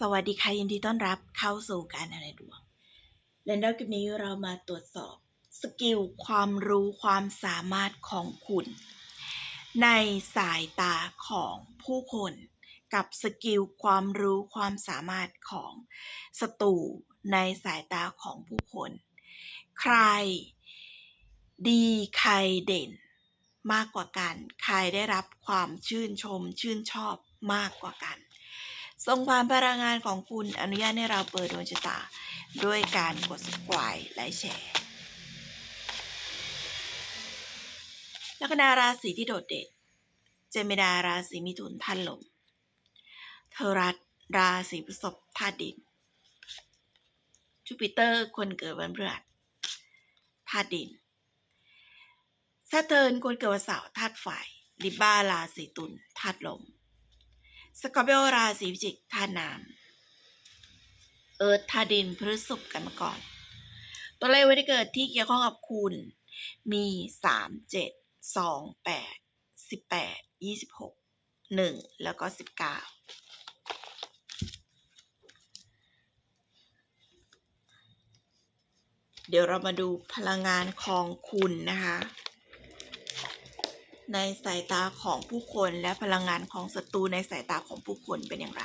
สวัสดีค่ะยินดีต้อนรับเข้าสู่การอะไรดวงและในคลิปนี้เรามาตรวจสอบสกิลความรู้ความสามารถของคุณ ในสายตาของผู้คน กับสกิลความรู้ความสามารถของศัตรูในสายตาของผู้คน ใคร ดีใครเด่น มากกว่ากัน ใครได้รับความชื่นชมชื่นชอบมากกว่ากัน ส่งผ่านพลังงานของคุณอนุญาตให้เราเปิดดวงชะตา ด้วยการกด subscribe และแชร์ลัคนาราศีที่โดดเด่น เจมิดาราศีมิถุนท่านลม เทอรัสราศีพฤษภธาตุดิน จูปิเตอร์คนเกิดวันพฤหัสธาตุดินซาเทิร์นคนเกิดวันเสาร์ธาตุไฟลิบ้าราศีตุลธาตุลม สกอร์เปียวราศีพิจิกธาตุน้ำเอิร์ธธาดินพฤษภกันมาก่อน ตัวเลขวันที่เกิดที่เกี่ยวข้องกับคุณ มีสามเจ็ดสองแปดสิบแปดยี่สิบหกหนึ่งแล้วก็สิบเก้าเดี๋ยวเรามาดูพลังงานของคุณนะคะ ในสายตาของผู้คนและพลังงานของศัตรูในสายตาของผู้คนเป็นอย่างไร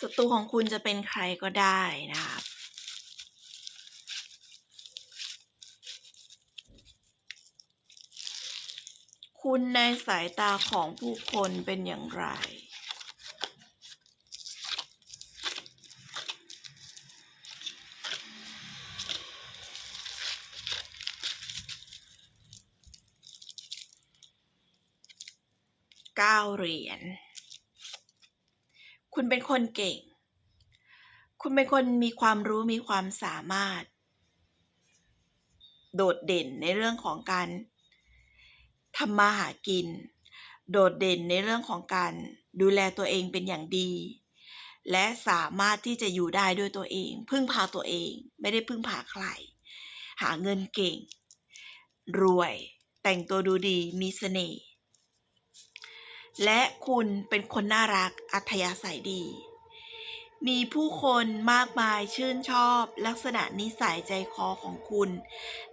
ศัตรูของคุณจะเป็นใครก็ได้นะครับ คุณในสายตาของผู้คนเป็นอย่างไรเก้าเหรียญ คุณเป็นคนเก่ง คุณเป็นคนมีความรู้มีความสามารถ โดดเด่นในเรื่องของการ ทำมาหากิน โดดเด่นในเรื่องของการดูแลตัวเองเป็นอย่างดี และสามารถที่จะอยู่ได้ด้วยตัวเอง พึ่งพาตัวเอง ไม่ได้พึ่งพาใคร หาเงินเก่ง รวย แต่งตัวดูดี มีเสน่ห์ และคุณเป็นคนน่ารัก อัธยาศัยดี มีผู้คนมากมายชื่นชอบ ลักษณะนิสัยใจคอของคุณ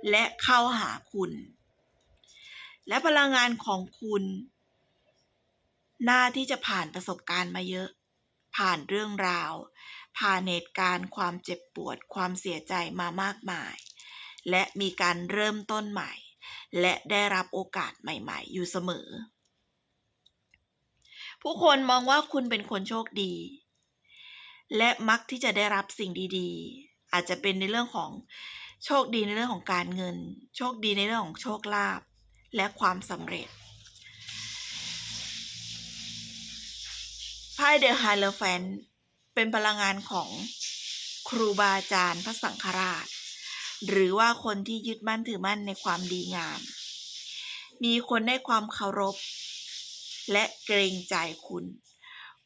และเข้าหาคุณ และพลังงานของคุณน่าที่จะผ่านประสบการณ์มาเยอะ ผ่านเรื่องราว ผ่านเหตุการณ์ ความเจ็บปวด ความเสียใจมามากมาย และมีการเริ่มต้นใหม่ และได้รับโอกาสใหม่ๆ อยู่เสมอ ผู้คนมองว่าคุณเป็นคนโชคดี และมักที่จะได้รับสิ่งดีๆ อาจจะเป็นในเรื่องของโชคดีในเรื่องของการเงิน โชคดีในเรื่องของโชคลาภ และความสำเร็จไพ่เดอะไฮเลแฟนเป็นพลังงานของครูบาอาจารย์พระสังฆราช หรือว่าคนที่ยึดมั่นถือมั่นในความดีงาม มีคนให้ความเคารพ และเกรงใจคุณ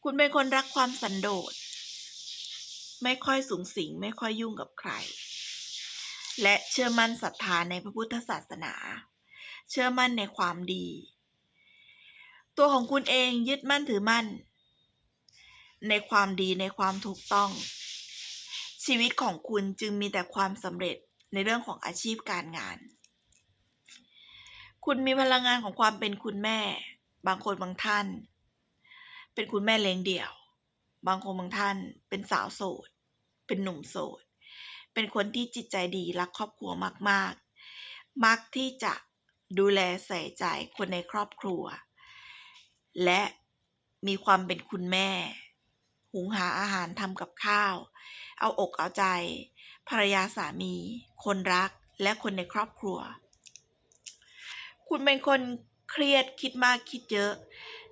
คุณเป็นคนรักความสันโดษ ไม่ค่อยสูงสิงไม่ค่อยยุ่งกับใคร และเชื่อมั่นศรัทธาในพระพุทธศาสนา เชื่อมั่นในความดี ตัวของคุณเองยึดมั่นถือมั่น ในความดีในความถูกต้อง ชีวิตของคุณจึงมีแต่ความสำเร็จในเรื่องของอาชีพการงาน คุณมีพลังงานของความเป็นคุณแม่ บางคนบางท่าน เป็นคุณแม่เลี้ยงเดี่ยว บางคนบางท่าน เป็นสาวโสด เป็นหนุ่มโสด เป็นคนที่จิตใจดีรักครอบครัวมาก ๆ มักที่จะ ดูแลใส่ใจคนในครอบครัว และมีความเป็นคุณแม่ หุงหาอาหารทำกับข้าว เอาอกเอาใจ ภรรยาสามี คนรักและคนในครอบครัว คุณเป็นคนเครียดคิดมากคิดเยอะ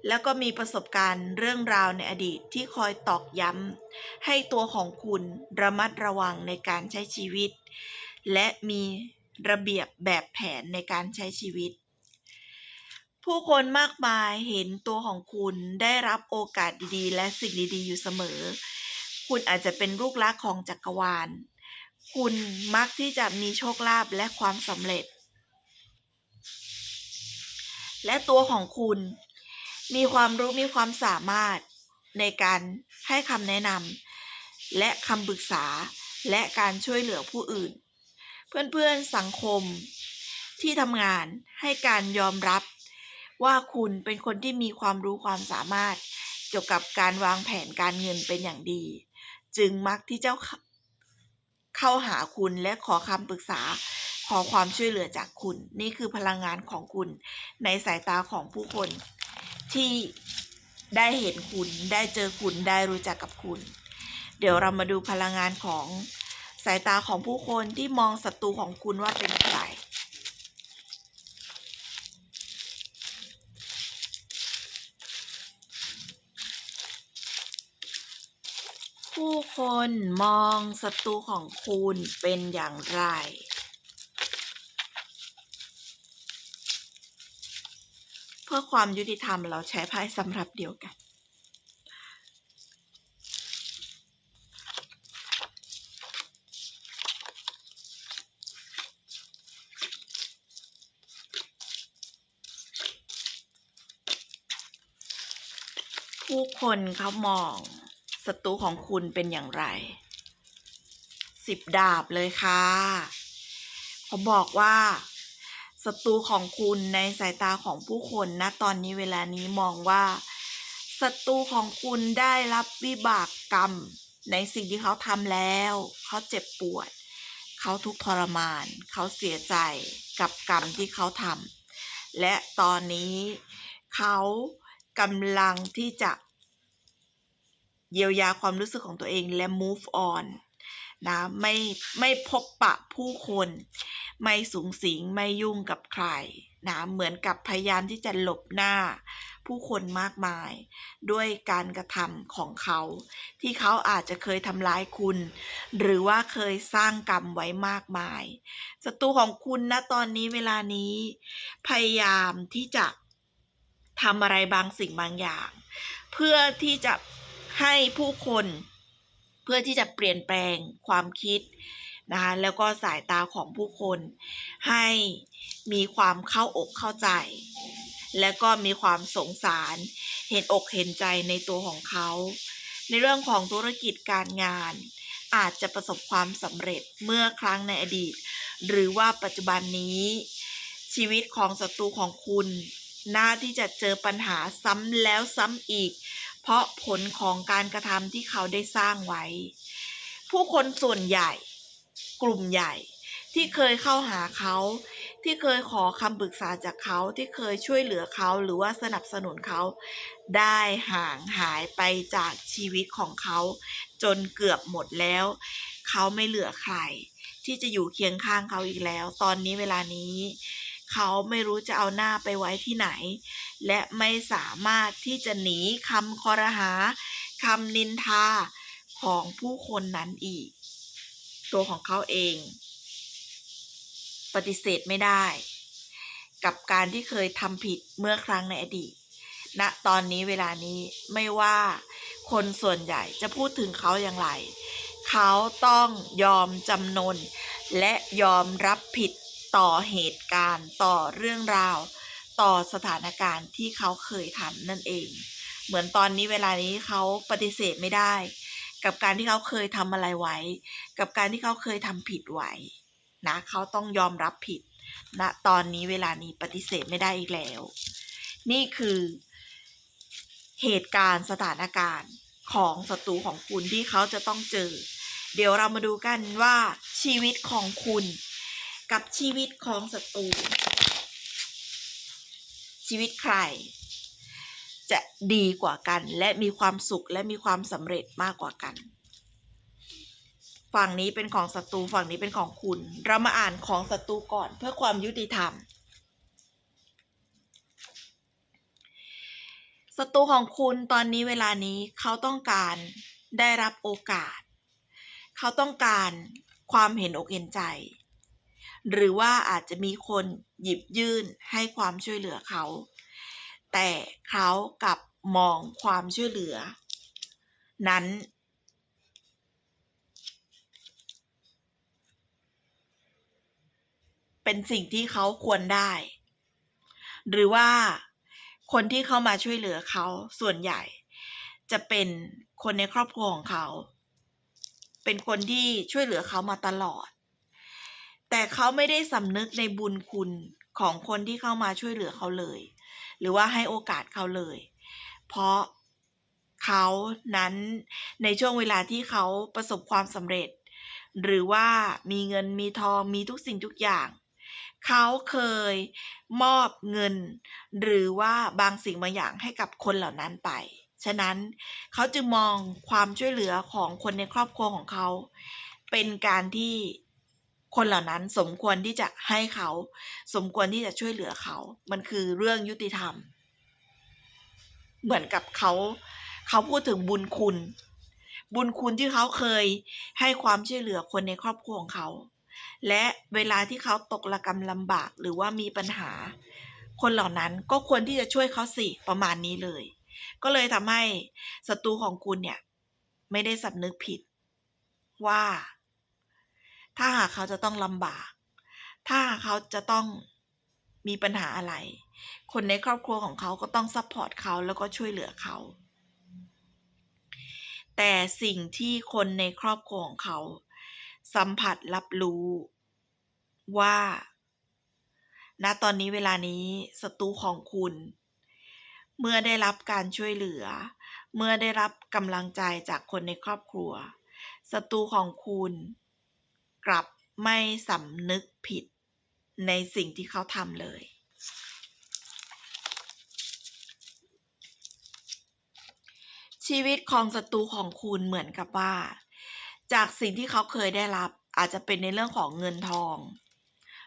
แล้วก็มีประสบการณ์เรื่องราวในอดีตที่คอยตอกย้ำให้ตัวของคุณระมัดระวังในการใช้ชีวิต และมี ระเบียบแบบแผนในการใช้ชีวิต ผู้คนมากมายเห็นตัวของคุณได้รับโอกาสดีๆ และสิ่งดีๆ อยู่เสมอ คุณอาจจะเป็นลูกรักของจักรวาล คุณมักที่จะมีโชคลาภและความสำเร็จ และตัวของคุณมีความรู้มีความสามารถในการให้คำแนะนำและคำปรึกษาและการช่วยเหลือผู้อื่น เพื่อนๆสังคมที่ทำงานให้การยอมรับว่าคุณเป็นคนที่มีความรู้ความสามารถเกี่ยวกับการวางแผนการเงินเป็นอย่างดี จึงมักที่เจ้าเข้าหาคุณและขอคำปรึกษาขอความช่วยเหลือจากคุณ นี่คือพลังงานของคุณ ในสายตาของผู้คน ที่ได้เห็นคุณได้เจอคุณได้รู้จักกับคุณ เดี๋ยวเรามาดูพลังงานของ สายตาของผู้คนที่มองศัตรูของคุณว่าเป็นใครผู้คนมองศัตรูของคุณเป็นอย่างไร เพื่อความยุติธรรมเราใช้ไพ่สำหรับเดียวกัน ผู้คนเขามองศัตรูของคุณเป็นอย่างไรสิบดาบเลยค่ะเขาบอกว่าศัตรูของคุณในสายตาของผู้คนณตอนนี้เวลานี้มองว่าศัตรูของคุณได้รับวิบากกรรม ในสิ่งที่เขาทำแล้ว เขาเจ็บปวด เขาทุกทรมาน เขาเสียใจกับกรรมที่เขาทำและตอนนี้เขา กำลังที่จะเยียวยาความรู้สึกของตัวเองและ move on นะไม่ไม่พบปะผู้คน ไม่สูงสิงไม่ยุ่งกับใครนะเหมือนกับพยายามที่จะหลบหน้า ผู้คนมากมาย ด้วยการกระทำของเขา ที่เขาอาจจะเคยทำร้ายคุณ หรือว่าเคยสร้างกรรมไว้มากมายศัตรูของคุณณตอนนี้เวลานี้ พยายามที่จะ ทำอะไรบางสิ่งบางอย่าง เพื่อที่จะให้ผู้คน เพื่อที่จะเปลี่ยนแปลงความคิดนะคะแล้วก็สายตาของผู้คน ให้มีความเข้าอกเข้าใจ และก็มีความสงสาร เห็นอกเห็นใจในตัวของเขา ในเรื่องของธุรกิจการงาน อาจจะประสบความสำเร็จเมื่อครั้งในอดีต หรือว่าปัจจุบันนี้ชีวิตของศัตรูของคุณ น่าที่จะเจอปัญหาซ้ำแล้วซ้ำอีก เพราะผลของการกระทำที่เขาได้สร้างไว้ ผู้คนส่วนใหญ่ กลุ่มใหญ่ ที่เคยเข้าหาเขา ที่เคยขอคำปรึกษาจากเขาที่เคยช่วยเหลือเขาหรือว่าสนับสนุนเขา ได้ห่างหายไปจากชีวิตของเขา จนเกือบหมดแล้ว เขาไม่เหลือใคร ที่จะอยู่เคียงข้างเขาอีกแล้ว ตอนนี้เวลานี้ เขาไม่รู้จะเอาหน้าไปไว้ที่ไหน และไม่สามารถที่จะหนีคำคอรหาคำนินทาของผู้คนนั้นอีก ตัวของเขาเอง ปฏิเสธไม่ได้ กับการที่เคยทำผิดเมื่อครั้งในอดีตณตอนนี้เวลานี้ไม่ว่าคนส่วนใหญ่จะพูดถึงเขาอย่างไร เขาต้องยอมจำนน และยอมรับผิด ต่อเหตุการณ์ต่อเรื่องราว ต่อสถานการณ์ที่เขาเคยทำนั่นเอง เหมือนตอนนี้เวลานี้เขาปฏิเสธไม่ได้ กับการที่เขาเคยทำอะไรไว้ กับการที่เขาเคยทำผิดไว้นะเขาต้องยอมรับผิดณนะตอนนี้เวลานี้ปฏิเสธไม่ได้อีกแล้ว นี่คือ เหตุการณ์สถานการณ์ของศัตรูของคุณที่เขาจะต้องเจอ เดี๋ยวเรามาดูกันว่าชีวิตของคุณ กับชีวิตของศัตรูชีวิตใคร จะดีกว่ากันและมีความสุขและมีความสำเร็จมากกว่ากัน ฝั่งนี้เป็นของศัตรูฝั่งนี้เป็นของคุณ เรามาอ่านของศัตรูก่อนเพื่อความยุติธรรมศัตรูของคุณตอนนี้เวลานี้เขาต้องการได้รับโอกาส เขาต้องการความเห็นอกเห็นใจ หรือว่าอาจจะมีคนหยิบยื่นให้ความช่วยเหลือเขา แต่เขากลับมองความช่วยเหลือ นั้น เป็นสิ่งที่เขาควรได้ หรือว่าคนที่เข้ามาช่วยเหลือเขาส่วนใหญ่ จะเป็นคนในครอบครัวของเขา เป็นคนที่ช่วยเหลือเขามาตลอด แต่เขาไม่ได้สำนึกในบุญคุณของคนที่เข้ามาช่วยเหลือเขาเลย หรือว่าให้โอกาสเขาเลย เพราะเขานั้นในช่วงเวลาที่เขาประสบความสำเร็จ หรือว่ามีเงินมีทองมีทุกสิ่งทุกอย่าง เขาเคยมอบเงิน หรือว่าบางสิ่งบางอย่างให้กับคนเหล่านั้นไป ฉะนั้นเขาจึงมองความช่วยเหลือของคนในครอบครัวของเขา เป็นการที่ คนเหล่านั้นสมควรที่จะให้เขา สมควรที่จะช่วยเหลือเขา มันคือเรื่องยุติธรรม เหมือนกับเขา เขาพูดถึงบุญคุณ บุญคุณที่เขาเคยให้ความช่วยเหลือคนในครอบครัวของเขา และเวลาที่เขาตกระกำลำบากหรือว่ามีปัญหา คนเหล่านั้นก็ควรที่จะช่วยเขาสิประมาณนี้เลย ก็เลยทำให้ศัตรูของคุณเนี่ย ไม่ได้สำนึกผิดว่า ถ้าหากเขาจะต้องลำบาก ถ้าเขาจะต้องมีปัญหาอะไร คนในครอบครัวของเขาก็ต้องซัพพอร์ตเขาแล้วก็ช่วยเหลือเขา แต่สิ่งที่คนในครอบครัวของเขา สัมผัสรับรู้ว่า ณ ตอนนี้เวลานี้ศัตรูของคุณ เมื่อได้รับการช่วยเหลือ เมื่อได้รับกำลังใจจากคนในครอบครัวศัตรูของคุณ กลับไม่สำนึกผิดในสิ่งที่เขาทำเลย ชีวิตของศัตรูของคุณเหมือนกับว่า จากสิ่งที่เขาเคยได้รับอาจจะเป็นในเรื่องของเงินทอง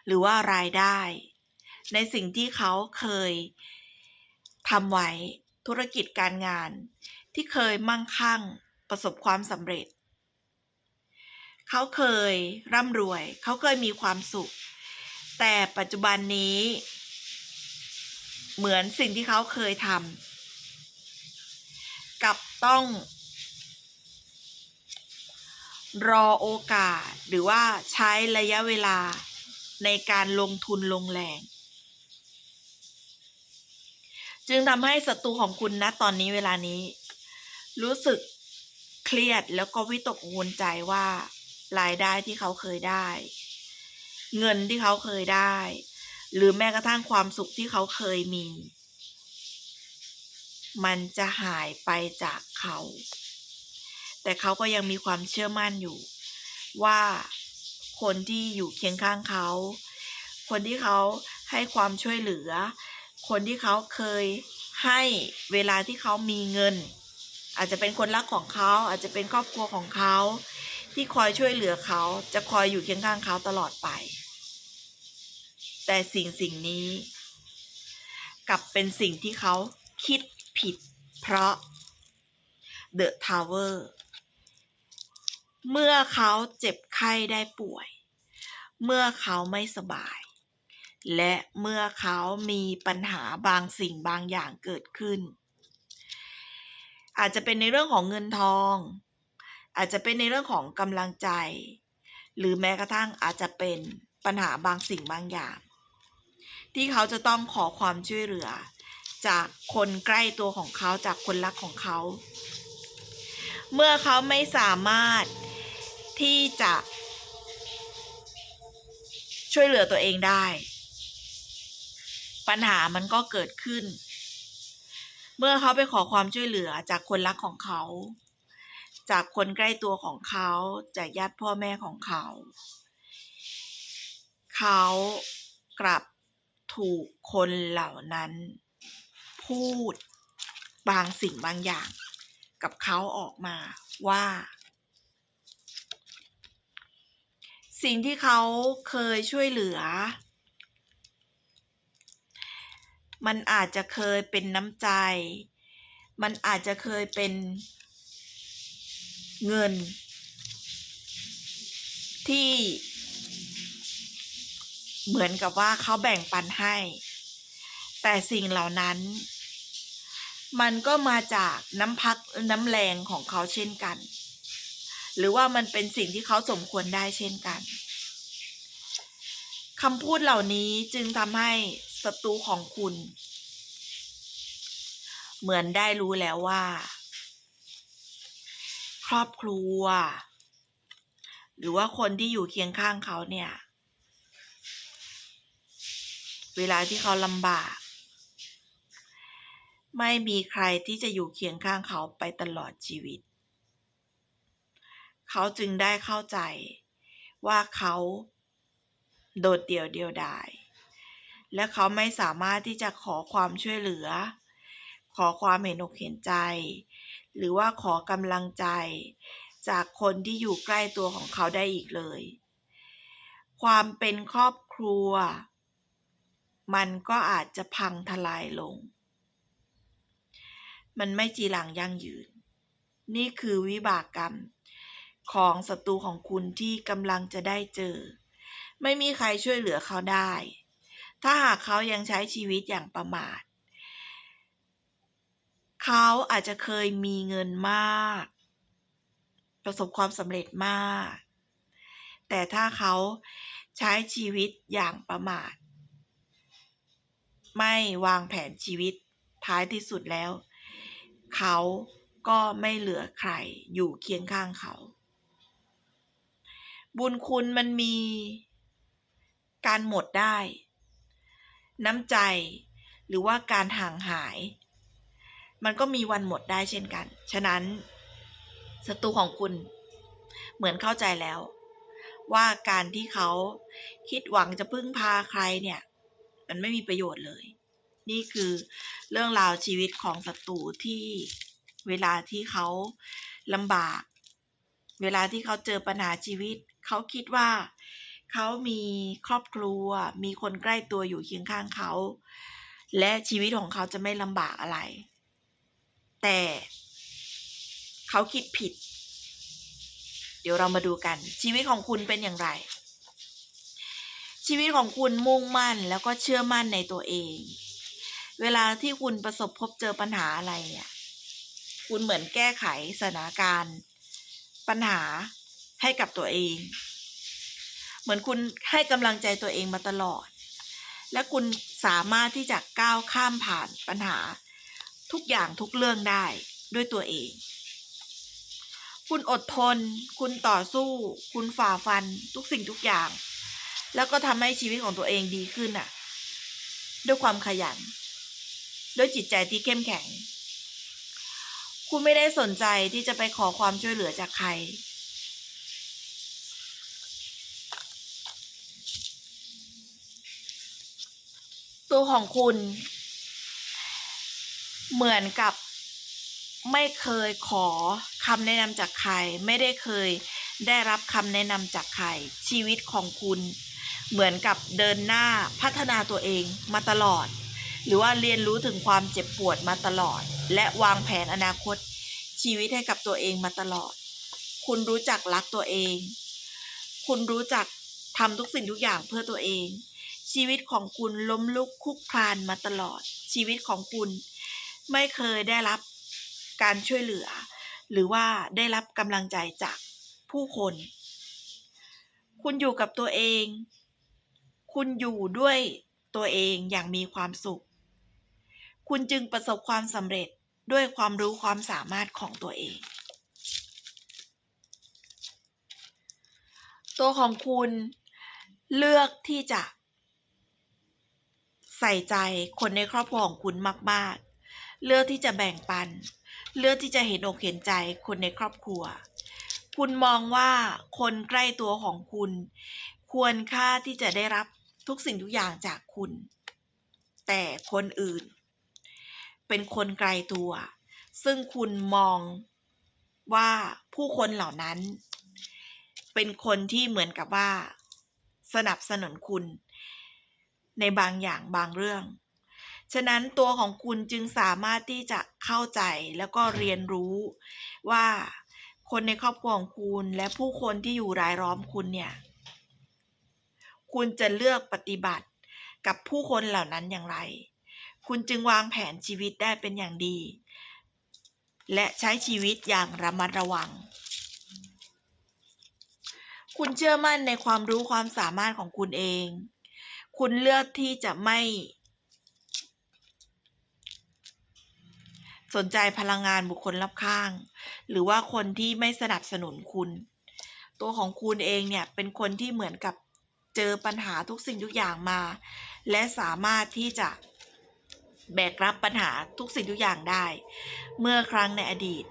หรือว่ารายได้ ในสิ่งที่เขาเคยทำไว้ธุรกิจการงาน ที่เคยมั่งคั่งประสบความสำเร็จ เขาเคยร่ำรวย เขาเคยมีความสุข แต่ปัจจุบันนี้ เหมือนสิ่งที่เขาเคยทำกับต้อง รอโอกาสหรือว่าใช้ระยะเวลาในการลงทุนลงแรงจึงทำให้ศัตรูของคุณนะตอนนี้เวลานี้ รู้สึกเครียดแล้วก็วิตกกังวลใจว่า รายได้ที่เขาเคยได้ เงินที่เขาเคยได้ หรือแม้กระทั่งความสุขที่เขาเคยมี มันจะหายไปจากเขา แต่เขาก็ยังมีความเชื่อมั่นอยู่ ว่าคนที่อยู่เคียงข้างเขา คนที่เขาให้ความช่วยเหลือ คนที่เขาเคยให้เวลาที่เขามีเงิน อาจจะเป็นคนรักของเขา อาจจะเป็นครอบครัวของเขา ที่คอยช่วยเหลือเขาจะคอยอยู่เคียงข้างเขาตลอดไป แต่สิ่งสิ่งนี้ กลับเป็นสิ่งที่เขาคิดผิด เพราะ The Tower เมื่อเขาเจ็บไข้ได้ป่วย เมื่อเขาไม่สบาย และเมื่อเขามีปัญหาบางสิ่งบางอย่างเกิดขึ้น อาจจะเป็นในเรื่องของเงินทอง อาจจะเป็นในเรื่องของกำลังใจ หรือแม้กระทั่งอาจจะเป็นปัญหาบางสิ่งบางอย่าง ที่เขาจะต้องขอความช่วยเหลือ จากคนใกล้ตัวของเขาจากคนรักของเขา เมื่อเขาไม่สามารถที่จะช่วยเหลือตัวเองได้ ปัญหามันก็เกิดขึ้น เมื่อเขาไปขอความช่วยเหลือจากคนรักของเขา จากคนใกล้ตัวของเขาจากญาติพ่อแม่ของเขา เขากลับถูกคนเหล่านั้น พูดบางสิ่งบางอย่าง กับเขาออกมาว่า สิ่งที่เขาเคยช่วยเหลือ มันอาจจะเคยเป็นน้ำใจ มันอาจจะเคยเป็น เงิน ที่ เหมือนกับว่าเขาแบ่งปันให้ แต่สิ่งเหล่านั้น มันก็มาจากน้ำพักน้ำแรงของเขาเช่นกัน หรือว่ามันเป็นสิ่งที่เขาสมควรได้เช่นกันคำพูดเหล่านี้จึงทำให้ศัตรูของคุณ เหมือนได้รู้แล้วว่า ครอบครัว หรือว่าคนที่อยู่เคียงข้างเขาเนี่ย เวลาที่เขาลำบาก ไม่มีใครที่จะอยู่เคียงข้างเขาไปตลอดชีวิต เขาจึงได้เข้าใจว่าเขาโดดเดี่ยวเดียวดาย และเขาไม่สามารถที่จะขอความช่วยเหลือ ขอความเห็นอกเห็นใจ หรือว่าขอกำลังใจ จากคนที่อยู่ใกล้ตัวของเขาได้อีกเลย ความเป็นครอบครัว มันก็อาจจะพังทลายลง มันไม่จีรังยั่งยืน นี่คือวิบากกรรมของศัตรูของคุณที่กำลังจะได้เจอ ไม่มีใครช่วยเหลือเขาได้ ถ้าหากเขายังใช้ชีวิตอย่างประมาท เขาอาจจะเคยมีเงินมาก ประสบความสำเร็จมาก แต่ถ้าเขาใช้ชีวิตอย่างประมาท ไม่วางแผนชีวิตท้ายที่สุดแล้ว เขาก็ไม่เหลือใครอยู่เคียงข้างเขา บุญคุณมันมีการหมดได้ น้ำใจหรือว่าการห่างหาย มันก็มีวันหมดได้เช่นกัน ฉะนั้นศัตรูของคุณ เหมือนเข้าใจแล้ว ว่าการที่เขาคิดหวังจะพึ่งพาใครเนี่ย มันไม่มีประโยชน์เลย นี่คือเรื่องราวชีวิตของศัตรูที่เวลาที่เขาลำบาก เวลาที่เขาเจอปัญหาชีวิต เขาคิดว่าเขามีครอบครัว มีคนใกล้ตัวอยู่เคียงข้างเขา และชีวิตของเขาจะไม่ลำบากอะไร แต่เขาคิดผิด เดี๋ยวเรามาดูกัน ชีวิตของคุณเป็นอย่างไร ชีวิตของคุณมุ่งมั่นแล้วก็เชื่อมั่นในตัวเอง เวลาที่คุณประสบพบเจอปัญหาอะไรเนี่ยคุณเหมือนแก้ไขสถานการณ์ ปัญหาให้กับตัวเอง เหมือนคุณให้กำลังใจตัวเองมาตลอด และคุณสามารถที่จะก้าวข้ามผ่านปัญหา ทุกอย่างทุกเรื่องได้ด้วยตัวเอง คุณอดทน คุณต่อสู้ คุณฝ่าฟันทุกสิ่งทุกอย่าง แล้วก็ทำให้ชีวิตของตัวเองดีขึ้นอะ ด้วยความขยัน ด้วยจิตใจที่เข้มแข็ง คุณไม่ได้สนใจที่จะไปขอความช่วยเหลือจากใครตัวของคุณ เหมือนกับไม่เคยขอคำแนะนำจากใคร ไม่ได้เคยได้รับคำแนะนำจากใคร ชีวิตของคุณ เหมือนกับเดินหน้าพัฒนาตัวเองมาตลอด หรือว่าเรียนรู้ถึงความเจ็บปวดมาตลอด และวางแผนอนาคต ชีวิตให้กับตัวเองมาตลอด คุณรู้จักรักตัวเอง คุณรู้จักทำทุกสิ่งทุกอย่างเพื่อตัวเอง ชีวิตของคุณล้มลุกคลุกคลานมาตลอด ชีวิตของคุณ ไม่เคยได้รับการช่วยเหลือ หรือว่าได้รับกำลังใจจากผู้คน คุณอยู่กับตัวเอง คุณอยู่ด้วยตัวเองอย่างมีความสุข คุณจึงประสบความสำเร็จด้วยความรู้ความสามารถของตัวเอง ตัวของคุณเลือกที่จะ ใส่ใจคนในครอบครัวของคุณมาก เลือกที่จะแบ่งปัน เลือกที่จะเห็นอกเห็นใจคนในครอบครัว คุณมองว่าคนใกล้ตัวของคุณ ควรค่าที่จะได้รับทุกสิ่งทุกอย่างจากคุณ แต่คนอื่น เป็นคนไกลตัว ซึ่งคุณมองว่าผู้คนเหล่านั้น เป็นคนที่เหมือนกับว่า สนับสนุนคุณ ในบางอย่างบางเรื่อง ฉะนั้นตัวของคุณจึงสามารถที่จะเข้าใจแล้วก็เรียนรู้ว่าคนในครอบครัวของคุณและผู้คนที่อยู่รายล้อมคุณเนี่ย คุณจะเลือกปฏิบัติกับผู้คนเหล่านั้นอย่างไร คุณจึงวางแผนชีวิตได้เป็นอย่างดี และใช้ชีวิตอย่างระมัดระวัง คุณเชื่อมั่นในความรู้ความสามารถของคุณเอง คุณเลือกที่จะไม่ สนใจพลังงานบุคคลรอบข้าง หรือว่าคนที่ไม่สนับสนุนคุณ ตัวของคุณเองเนี่ยเป็นคนที่เหมือนกับเจอปัญหาทุกสิ่งทุกอย่างมา และสามารถที่จะแบกรับปัญหาทุกสิ่งทุกอย่างได้ เมื่อครั้งในอดีต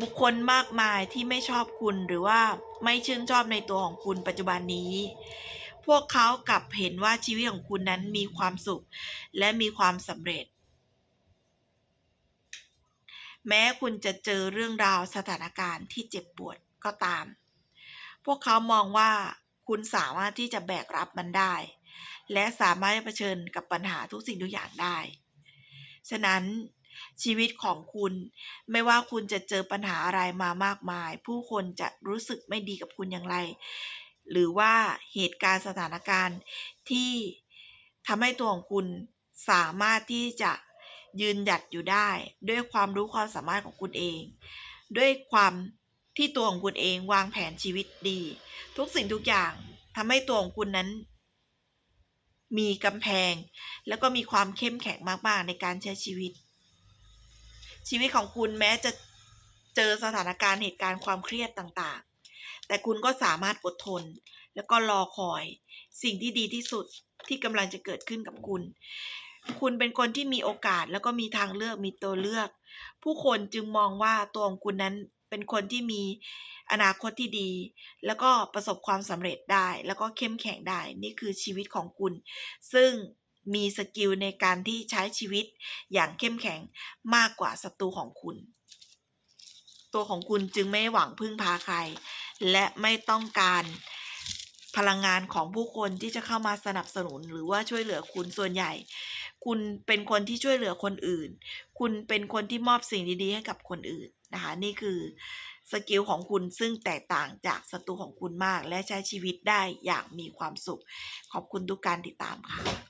บุคคลมากมายที่ไม่ชอบคุณหรือว่าไม่ชื่นชอบในตัวของคุณปัจจุบันนี้ พวกเขากลับเห็นว่าชีวิตของคุณนั้นมีความสุข และมีความสำเร็จ แม้คุณจะเจอเรื่องราวสถานการณ์ที่เจ็บปวดก็ตาม พวกเขามองว่าคุณสามารถที่จะแบกรับมันได้ และสามารถเผชิญกับปัญหาทุกสิ่งทุกอย่างได้ ฉะนั้นชีวิตของคุณไม่ว่าคุณจะเจอปัญหาอะไรมามากมาย ผู้คนจะรู้สึกไม่ดีกับคุณอย่างไร หรือว่าเหตุการณ์สถานการณ์ที่ทำให้ตัวของคุณสามารถที่จะ ยืนหยัดอยู่ได้ ด้วยความรู้ความสามารถของคุณเอง ด้วยความที่ตัวของคุณเองวางแผนชีวิตดี ทุกสิ่งทุกอย่างทำให้ตัวของคุณนั้น มีกำแพง แล้วก็มีความเข้มแข็งมากๆในการใช้ชีวิต ชีวิตของคุณแม้จะเจอสถานการณ์เหตุการณ์ความเครียดต่างๆ แต่คุณก็สามารถอดทน แล้วก็รอคอย สิ่งที่ดีที่สุดที่กำลังจะเกิดขึ้นกับคุณ คุณเป็นคนที่มีโอกาสแล้วก็มีทางเลือกมีตัวเลือก ผู้คนจึงมองว่าตัวของคุณนั้นเป็นคนที่มีอนาคตที่ดี แล้วก็ประสบความสำเร็จได้ แล้วก็เข้มแข็งได้ นี่คือชีวิตของคุณ ซึ่งมีสกิลในการที่ใช้ชีวิตอย่างเข้มแข็งมากกว่าศัตรูของคุณ ตัวของคุณจึงไม่หวังพึ่งพาใคร และไม่ต้องการพลังงานของผู้คนที่จะเข้ามาสนับสนุนหรือว่าช่วยเหลือคุณส่วนใหญ่ คุณเป็นคนที่ช่วยเหลือคนอื่น คุณเป็นคนที่มอบสิ่งดีๆ ให้กับคนอื่นนะคะนี่คือสกิลของคุณซึ่งแตกต่างจากศัตรูของคุณมาก และใช้ชีวิตได้อย่างมีความสุข ขอบคุณทุกการติดตามค่ะ